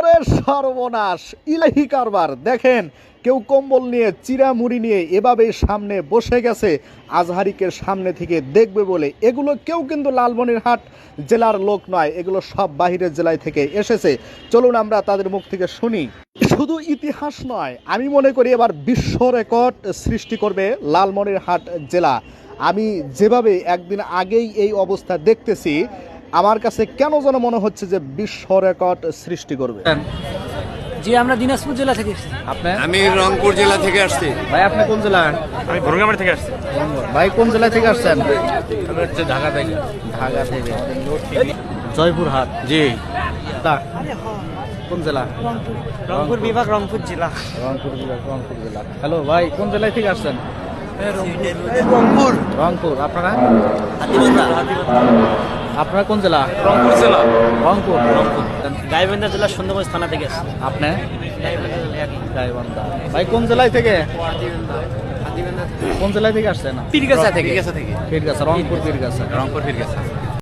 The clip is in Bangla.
ওরে সর্বনাশ। ইলাহি কারবার। দেখেন, কেউ কম্বল নিয়ে, চিরা মুড়ি নিয়ে এভাবে সামনে বসে গেছে আজহারিকের সামনে থেকে দেখবে বলে। এগুলো কেউ কিন্তু লালমনিরহাট জেলার লোক নয়, এগুলো সব বাহিরের জেলায় থেকে এসেছে। চলুন আমরা তাদের মুখ থেকে শুনি। শুধু ইতিহাস নয়, আমি মনে করি এবার বিশ্ব রেকর্ড সৃষ্টি করবে লালমনিরহাট জেলা। আমি যেভাবে একদিন আগেই এই অবস্থা দেখতেছি আমার কাছে কেন যেন মনে হচ্ছে যে বিশ্ব রেকর্ড সৃষ্টি করবে। জি আমরা দিনাজপুর জেলা থেকে এসেছি। আপনি? আমি রংপুর জেলা থেকে আসছি। ভাই আপনি কোন জেলার আমি ভরঙ্গামারি থেকে আসছি। ভাই কোন জেলা থেকে আসছেন? আমি হচ্ছে ঢাকা থেকে। ঢাকা থেকে। জয়পুরহাট। জি। কোন জেলা? রংপুর। বিভাগ রংপুর জেলা। রংপুর জেলা রংপুর জেলা। হ্যালো ভাই কোন জেলায় থেকে আসছেন? রংপুর। রংপুর। আপনারা? আপনারা কোন জেলা? রংপুর জেলা। রংপুর। রংপুর। গাইবান্ধা জেলা সুন্দরগঞ্জ থানা থেকে আপনি? গাইবান্ধা ভাই কোন জেলায় থেকে? কোন জেলায় থেকে আসছেন? পীরগাছা থেকে। পীরগাছা রংপুর পীরগাছা। রংপুর পীরগাছা। গেছে